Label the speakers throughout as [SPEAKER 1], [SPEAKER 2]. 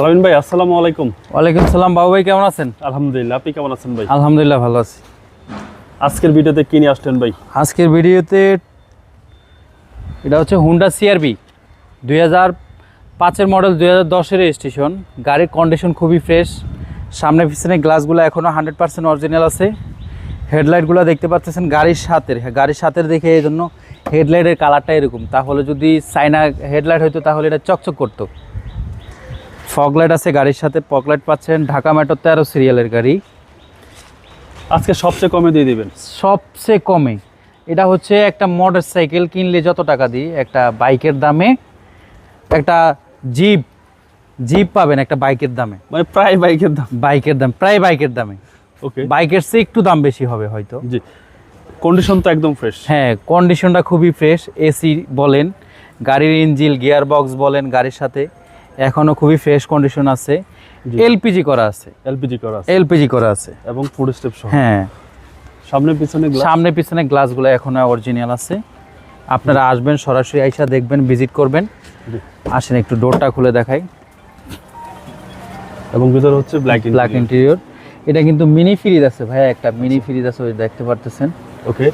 [SPEAKER 1] আলামিন ভাই আসসালামু আলাইকুম।
[SPEAKER 2] ওয়ালাইকুম সালাম বাবু ভাই কেমন আছেন?
[SPEAKER 1] আলহামদুলিল্লাহ আপনি কেমন আছেন ভাই?
[SPEAKER 2] আলহামদুলিল্লাহ ভালো আছি।
[SPEAKER 1] আজকের ভিডিওতে কি নিয়ে আসলেন ভাই?
[SPEAKER 2] আজকের ভিডিওতে এটা হচ্ছে হুন্ডা সিআরবি দুই হাজার পাঁচের মডেল দুই হাজার দশের স্টেশন গাড়ির কন্ডিশন খুবই ফ্রেশ সামনে পিছনে গ্লাসগুলো এখনও হান্ড্রেড পার্সেন্ট অরিজিনাল আছে। হেডলাইটগুলো দেখতে পাচ্ছেন গাড়ির সাথের। গাড়ির সাথের দেখে এই জন্য হেডলাইটের কালারটা এরকম। তাহলে যদি চাইনা হেডলাইট হতো তাহলে এটা চকচক করতো। ফগ লাইট আছে গাড়ির সাথে ফগ লাইট পাচ্ছেন ঢাকা মেট্রো তেরো সিরিয়ালের গাড়ি।
[SPEAKER 1] আজকে সবচেয়ে কমে দিয়ে দিবেন?
[SPEAKER 2] সবচেয়ে কমে। এটা হচ্ছে একটা মোটর সাইকেল কিনলে যত টাকা দিই একটা বাইকের দামে। একটা জিপ জিপ পাবেন একটা বাইকের দামে।
[SPEAKER 1] মানে প্রায় বাইকের দাম।
[SPEAKER 2] বাইকের দাম প্রায় বাইকের দামে।
[SPEAKER 1] ওকে
[SPEAKER 2] বাইকের চেয়ে একটু দাম বেশি হবে হয়তো।
[SPEAKER 1] জি। কন্ডিশন তো একদম ফ্রেশ
[SPEAKER 2] হ্যাঁ কন্ডিশনটা খুবই ফ্রেশ এসি বলেন গাড়ির ইঞ্জিল গিয়ার বক্স বলেন গাড়ির সাথে। এখনও খুবই ফ্রেশ কন্ডিশন আছে। এলপিজি করা আছে।
[SPEAKER 1] এলপিজি করা আছে।
[SPEAKER 2] এলপিজি করা আছে।
[SPEAKER 1] এবং ফুড স্টেপ সহ।
[SPEAKER 2] হ্যাঁ।
[SPEAKER 1] সামনে পিছনে?
[SPEAKER 2] সামনে পিছনে গ্লাসগুলো এখনও অরিজিনাল আছে। আপনারা আসবেন সরাসরি আইসা দেখবেন ভিজিট করবেন। আসেন একটু ডোরটা খুলে দেখাই।
[SPEAKER 1] এবং ভিতরে হচ্ছে ব্ল্যাক
[SPEAKER 2] ব্ল্যাক ইন্টেরিয়র এটা কিন্তু মিনি ফ্রিজ আছে ভাই একটা মিনি ফ্রিজ আছে ওই দেখতে পারতেছেন।
[SPEAKER 1] ওকে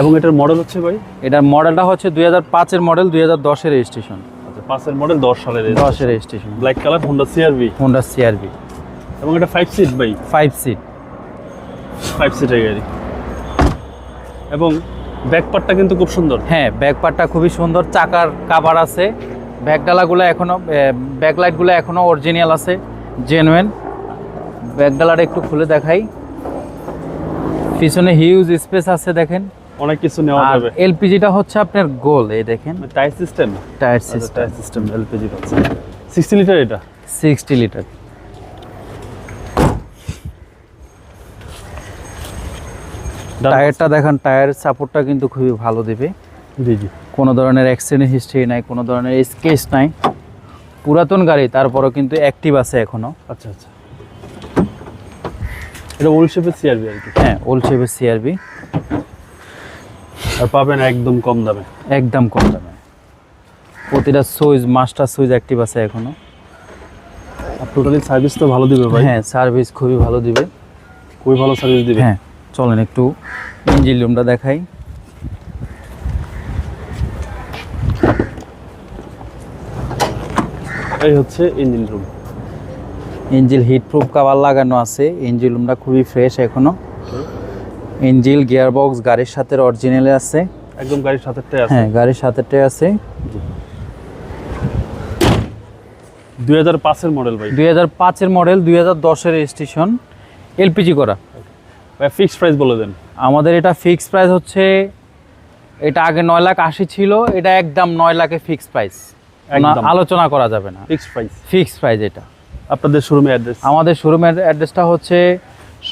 [SPEAKER 1] এবং এটার মডেল হচ্ছে ভাই?
[SPEAKER 2] এটার মডেলটা হচ্ছে দুই হাজার পাঁচের মডেল দুই হাজার দশের রেজিস্ট্রেশন
[SPEAKER 1] আচ্ছা পাঁচের মডেল দশ সালের
[SPEAKER 2] দশের registration
[SPEAKER 1] black colour Honda CRV
[SPEAKER 2] Honda CRV
[SPEAKER 1] এবং এটা ফাইভ সিট ভাই?
[SPEAKER 2] ফাইভ সিট
[SPEAKER 1] ফাইভ সিটের গাড়ি। এবং ব্যাক পার্টটা কিন্তু খুব সুন্দর।
[SPEAKER 2] হ্যাঁ ব্যাক পার্টটা খুবই সুন্দর। চাকার কাভার আছে। ব্যাক ডালাগুলো এখনও ব্যাক লাইটগুলো এখনও অরিজিনাল আছে। জেনুয়েন ব্যাক ডালাটা একটু খুলে দেখাই। পিছনে হিউজ স্পেস আছে দেখেন।
[SPEAKER 1] অনেক কিছু নেওয়া
[SPEAKER 2] আর
[SPEAKER 1] যাবে।
[SPEAKER 2] এলপিজিটা হচ্ছে আপনার গোল এই দেখেন।
[SPEAKER 1] Tyre system
[SPEAKER 2] tyre system
[SPEAKER 1] tyre system LPG পাচ্ছে সিক্সটি লিটার এটা?
[SPEAKER 2] সিক্সটি লিটার টায়ারটা দেখেন টায়ার সাপোর্টটা কিন্তু খুবই ভালো দেবে।
[SPEAKER 1] জি জি।
[SPEAKER 2] কোনো ধরনের অ্যাক্সিডেন্ট হিস্ট্রি নাই কোনো ধরনের স্কেচ নাই। পুরাতন গাড়ি তারপরও কিন্তু অ্যাক্টিভ আছে এখনও।
[SPEAKER 1] আচ্ছা আচ্ছা। এটা ওল্ড শেপের সিআরবি আর কি?
[SPEAKER 2] হ্যাঁ ওল্ড শেপের সিআরবি
[SPEAKER 1] আর পাবেন একদম কম দামে।
[SPEAKER 2] একদম কম দামে। প্রতিটা সুইচ মাস্টার সুইচ অ্যাক্টিভ আছে এখনও।
[SPEAKER 1] আর টোটালি সার্ভিস তো ভালো দিবে ভাই।
[SPEAKER 2] হ্যাঁ সার্ভিস খুবই ভালো দিবে।
[SPEAKER 1] খুবই ভালো সার্ভিস দিবে।
[SPEAKER 2] হ্যাঁ চলেন একটু ইঞ্জিন রুমটা দেখাই।
[SPEAKER 1] এই হচ্ছে engine room
[SPEAKER 2] engine heat proof cover লাগানো আছে। ইঞ্জিন রুমটা খুবই ফ্রেশ এখনও। ইঞ্জিল গিয়ার বক্স গাড়ির সাথে অরিজিনালে আছে।
[SPEAKER 1] একদম গাড়ির সাথেরটাই আছে।
[SPEAKER 2] হ্যাঁ গাড়ির সাথেটাই আছে।
[SPEAKER 1] দুই হাজার পাঁচের মডেল ভাই।
[SPEAKER 2] দুই হাজার পাঁচের মডেল দুই হাজার দশের স্টেশন এলপিজি করা।
[SPEAKER 1] ভাই ফিক্সড প্রাইস বলে দেন।
[SPEAKER 2] আমাদের এটা ফিক্সড প্রাইস হচ্ছে এটা আগে নয় লাখ আশি ছিল এটা একদম নয় লাখে ফিক্সড প্রাইস
[SPEAKER 1] একদম।
[SPEAKER 2] আলোচনা করা যাবে না।
[SPEAKER 1] ফিক্সড প্রাইস
[SPEAKER 2] ফিক্সড প্রাইস এটা।
[SPEAKER 1] আপনাদের শোরুমের অ্যাড্রেস
[SPEAKER 2] আমাদের শোরুমের অ্যাড্রেসটা হচ্ছে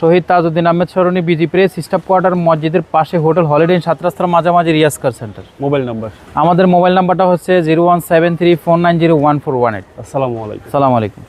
[SPEAKER 2] Shahid Tajuddin Ahmed Sarani BG press staff quarter মসজিদের পাশে হোটেল হলিডে ইন সাত রাস্তার মাঝামাঝি Riaz car centre.
[SPEAKER 1] Mobile number.
[SPEAKER 2] আমাদের মোবাইল নাম্বারটা হচ্ছে zero one seven three four nine zero one four one eight.
[SPEAKER 1] আসসালামু আলাইকুম।
[SPEAKER 2] সালাম আলাইকুম।